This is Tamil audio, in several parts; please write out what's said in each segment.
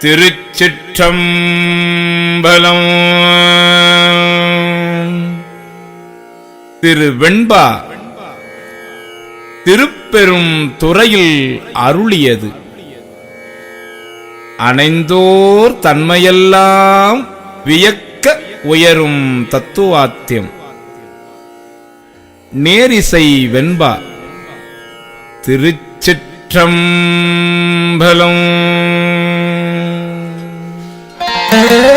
திருச்சிற்றம்பலம். திரு வெண்பா திருப்பெரும் துறையில் அருளியது. அணைந்தோர் தன்மையெல்லாம் வியக்க உயரும் தத்துவாத்தியம். நேரிசை வெண்பா திருச்சிற்றம்பலம். Yeah.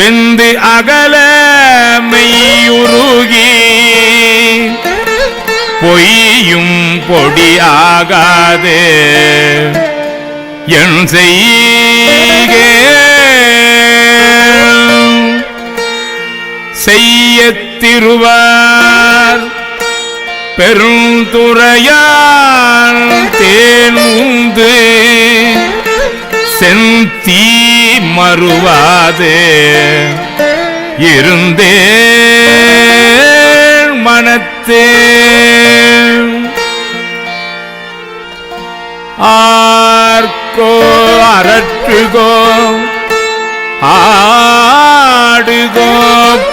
வெந்து அகல மெய்யுருகி பொய்யும் பொடியாகாது என் செய்கே செய்ய திருவார் பெருந்துறையான் தேன் செந்தீ மறுவாதே. இருந்தே மனத்தே. ஆர்கோ அரற்றுகோ ஆடுகோ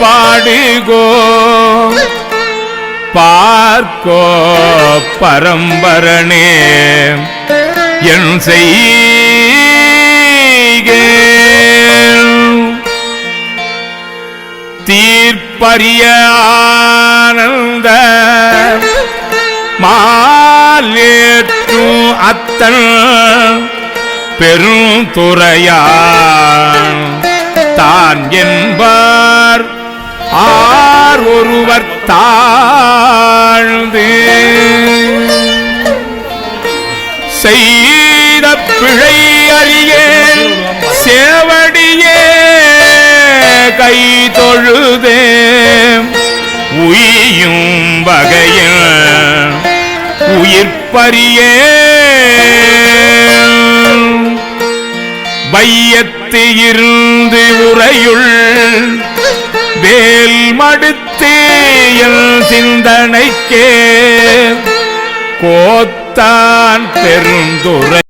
பாடுகோ. பார்க்கோ பரம்பரனே. என் செய்கே. தீர்ப்பரிய ஆனந்த மாலேற்றும் அத்தன் பெரும் துறையான். தான் என்பார் ஆர் ஒருவர் தாழ்ந்து. செய்த பிழை அறிய சேவடி கை தொழுதே உயியும் வகையில் உயிர்ப்பறியே வையத்து இருந்து உரையுள் வேல் மடுத்து சிந்தனைக்கே கோத்தான் பெருந்துரை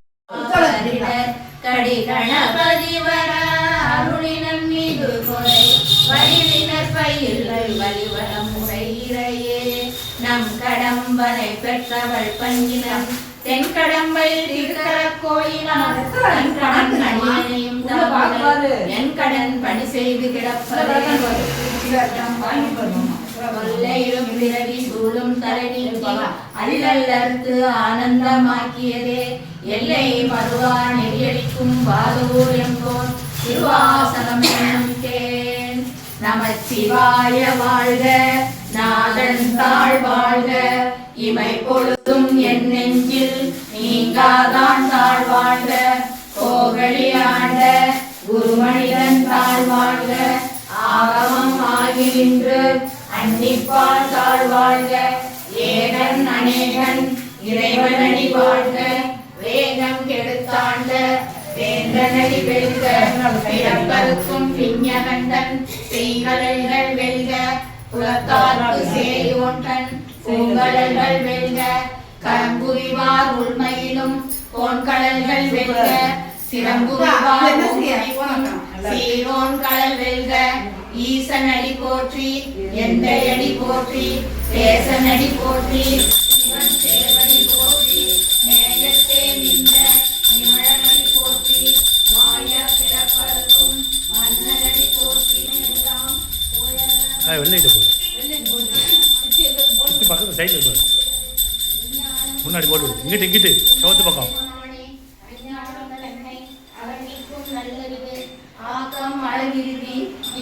பெற்றவள் பங்கினம் தென் கடம்பை திருக்கர நடிகனையும் என் கடன் பணி செய்து கிடப்பதே. கொல்லையிலும் பிறவி சூழும் தரணி அல்லல்லறுத்து ஆனந்தமாக்கியதே. எல்லை மறுவா நெறியடிக்கும் பாதூர் என்போன் திருவாசனம் நமச்சிவாய வாழ்க நாதன் தாழ் வாழ்க. இமை பொழுதும் என் நெஞ்சில் நீங்காதான் தாழ் வாழ்க கோகலி ஆண்ட குருமனிதன் தாழ் வாழ்க. ஆகமம் ஆகி நின்று அன்னிப்பால் தாழ் வாழ்க ஏகன் அநேகன் இறைவனடி வாழ்க. வேகம் கெடுத்தாண்ட வேந்தனடி வெல்க. பிறப்பருக்கும் விஞ்ஞகண்டன் செய்கடல்கள் வெல்க. புலத்தார்க்கு சேரி ஒன்றன் பூங்கடல்கள் வெல்க கரம்புரிவார் உள்மையிலும் கோண்கடல்கள் வெல்க சிறம்புரிவார் சீரோன் கடல் வெல்க ஈசனடி போற்றி எந்த அடி போற்றி சேவடி போற்றி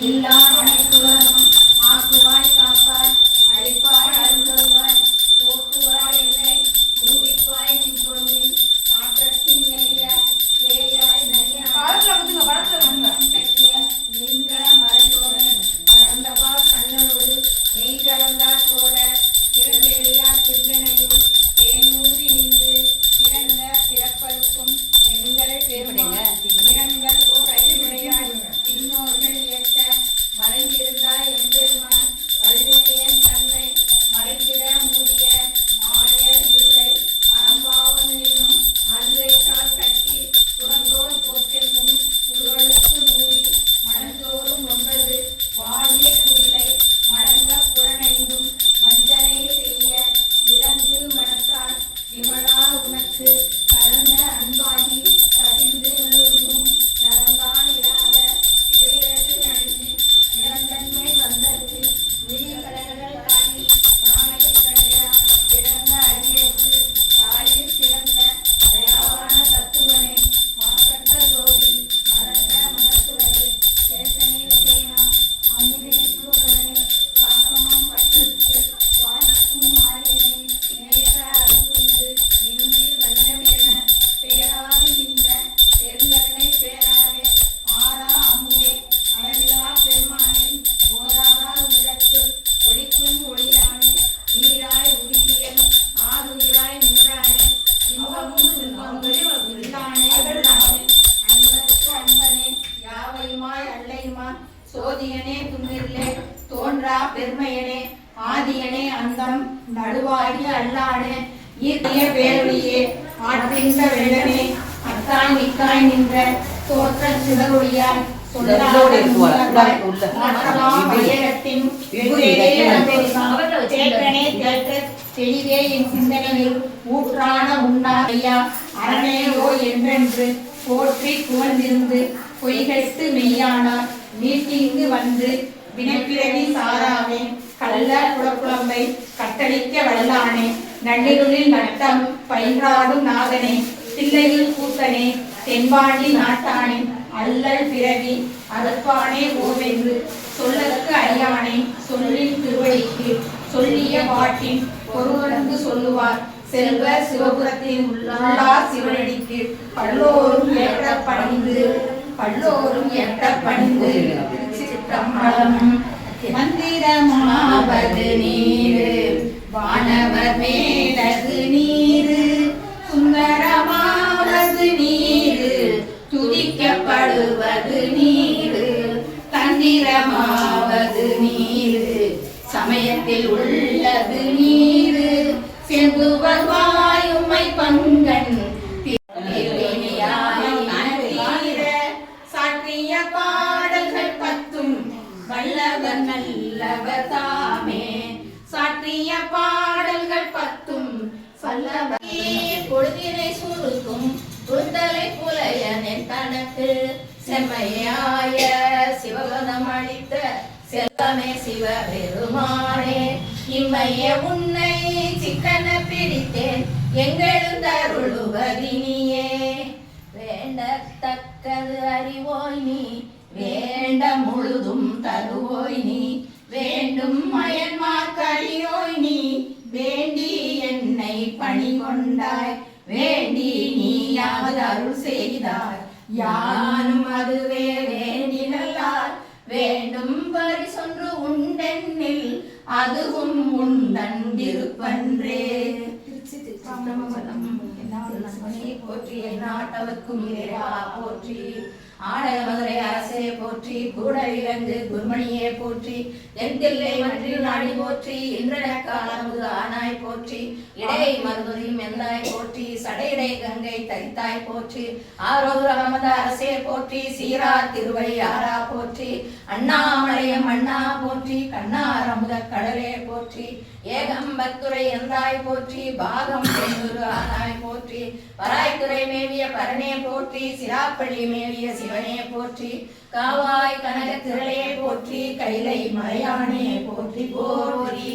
அளவிருதி தோன்றா பெருமையனே ஆதியனே அந்தம் நடுவாகி அல்லானே ஈர்த்திய பேரொழியே ஆற்றிந்த வெள்ளமே அத்தாய் மிக்காய் நின்ற தோற்ற சிதறொழியாய் தெளிவே என் சிந்தனையில் ஊற்றான உண்ணா ஐயா அரணே ஓ என்றென்று போற்றி புகழ்ந்திருந்து பொய்கெட்டு மெய்யானார் நீட்டிங்கு வந்து வினைப்பிறவி சாராமே கள்ள குளக்குழம்பை கட்டளிக்க வல்லானே நள்ளிருளில் நட்டம் பயின்றாடும் நாதனே தில்லையில் கூத்தனே தென்பாண்டி நாட்டானே அல்லல் பிறவி அறுப்பானே ஓவென்று சொல்லற்கு அறியானே சொல்லின் திருவடிக்கு சொல்லிய பாட்டின் பொருளந்து சொல்லுவார் செல்வ சிவபுரத்தின் உள்ளார் சிவனடிக்கு பல்லோரும் ஏற்ற பணிந்து பல்லோரும் ஏற்ற பணிந்து. திருச்சிற்றம்பலம் மந்திரமாவது நீரு வானவர் மேலது நீரு சுந்தரமாவது நீரு துதிக்கப்படுவது நீரு தந்திரமாவது நீரு சமயத்தில் உள்ளது நீரு செந்துவர் வாயுமை பங்கன் சுருக்கும் புத்தலை புலையனின் தனக்கு செம்மையாய சிவபதம் அளித்த செல்லமே சிவ பெருமானே இம்மைய உன்னை சிக்கன பிடித்தேன். எங்கெழுந்தருளுவதினியே வேண்டத்தக்கது அறிவோய் நீ வேண்ட முழுதும் தருவோய் நீ. வேண்டும் மயன்மா கழியோய் நீ யானும் அதுவே வேண்டினார் வேண்டும் பரிசொன்று உண்டெண்ணில் அதுவும் உண்டன்றிருப்பன்றே திருச்சிற்றம்பலம் போற்றி நாட்டவர்க்கும் இறைவா போற்றி. ஆடக மதுரை அரசே போற்றி கூட இறங்கு குருமணியே போற்றி தென்தில்லை மன்றில் நாடி போற்றி இன்றடக்காலமுது ஆனாய் போற்றி இடை மருதுரி மெந்தாய் போற்றி சடையடை கங்கை தரித்தாய் போற்றி ஆரோர் அகமது அரசே போற்றி சீரா திருவை ஆரா போற்றி அண்ணாமலையம் அண்ணா போற்றி கண்ணார் அமுத கடலே போற்றி ஏகம்பத்துரை எந்தாய் போற்றி பாகம் பெண்ணூரு ஆனாய் போற்றி பராய்த்துறை மேவிய பரனே போற்றி சிராப்பள்ளி மேவிய சிவனே போற்றி காவாய் கனக திரளே போற்றி கைலை மலையானே போற்றி போற்றி.